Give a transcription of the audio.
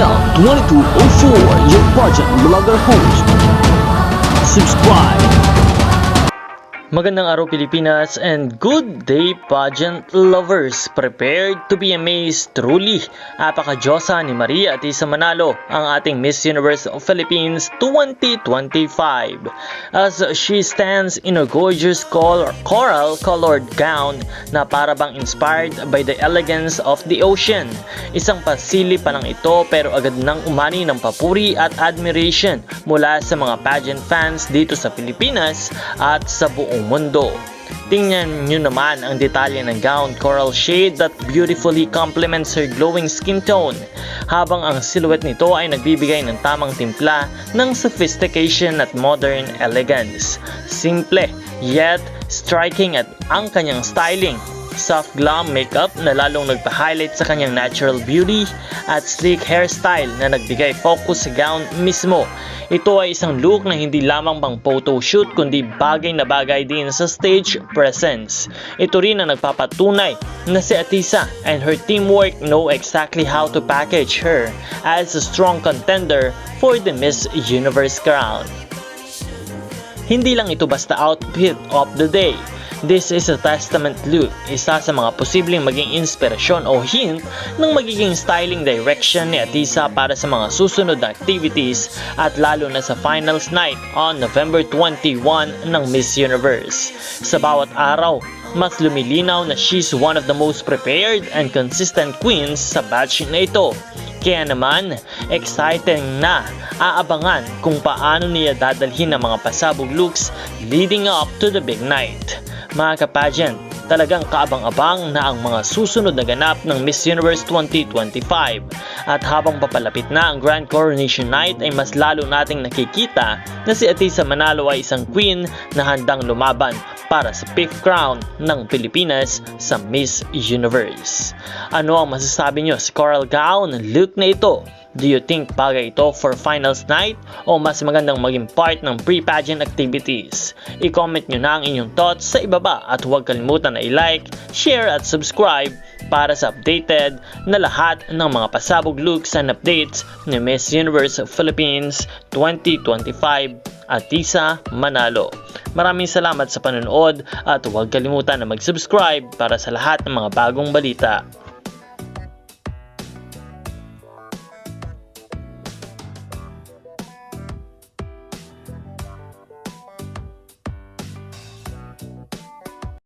Dial 2204, your budget blogger host. Subscribe. Magandang araw Pilipinas and good day pageant lovers. Prepared to be amazed truly. Apaka-Diyosa ni Maria Atisa Manalo ang ating Miss Universe of Philippines 2025. As she stands in a gorgeous coral colored gown na para bang inspired by the elegance of the ocean. Isang pasili pa lang ito pero agad nang umani ng papuri at admiration mula sa mga pageant fans dito sa Pilipinas at sa buong mundo. Tingnan nyo naman ang detalye ng gown coral shade that beautifully complements her glowing skin tone habang ang silhouette nito ay nagbibigay ng tamang timpla ng sophistication at modern elegance. Simple yet striking at ang kanyang styling soft glam makeup na lalong nagpa-highlight sa kanyang natural beauty at sleek hairstyle na nagbigay focus sa gown mismo. Ito ay isang look na hindi lamang pang photo shoot kundi bagay na bagay din sa stage presence. Ito rin ang nagpapatunay na si Atisa and her teamwork know exactly how to package her as a strong contender for the Miss Universe crown. Hindi lang ito basta outfit of the day. This is a testament look, isa sa mga posibleng maging inspirasyon o hint ng magiging styling direction ni Atisa para sa mga susunod na activities at lalo na sa finals night on November 21 ng Miss Universe. Sa bawat araw, mas lumilinaw na she's one of the most prepared and consistent queens sa batch na ito. Kaya naman, exciting na aabangan kung paano niya dadalhin ang mga pasabog looks leading up to the big night. Mga kapageant, talagang kaabang-abang na ang mga susunod na ganap ng Miss Universe 2025. At habang papalapit na ang Grand Coronation Night ay mas lalo nating nakikita na si Atisa Manalo ay isang queen na handang lumaban para sa fifth crown ng Pilipinas sa Miss Universe. Ano ang masasabi nyo sa coral gown look na ito? Do you think bagay ito for finals night o mas magandang maging part ng pre-pageant activities? I-comment nyo na ang inyong thoughts sa ibaba at huwag kalimutan na i-like, share at subscribe para sa updated na lahat ng mga pasabog looks and updates ni Miss Universe Philippines 2025 Atisa Manalo. Maraming salamat sa panonood at huwag kalimutan na mag-subscribe para sa lahat ng mga bagong balita.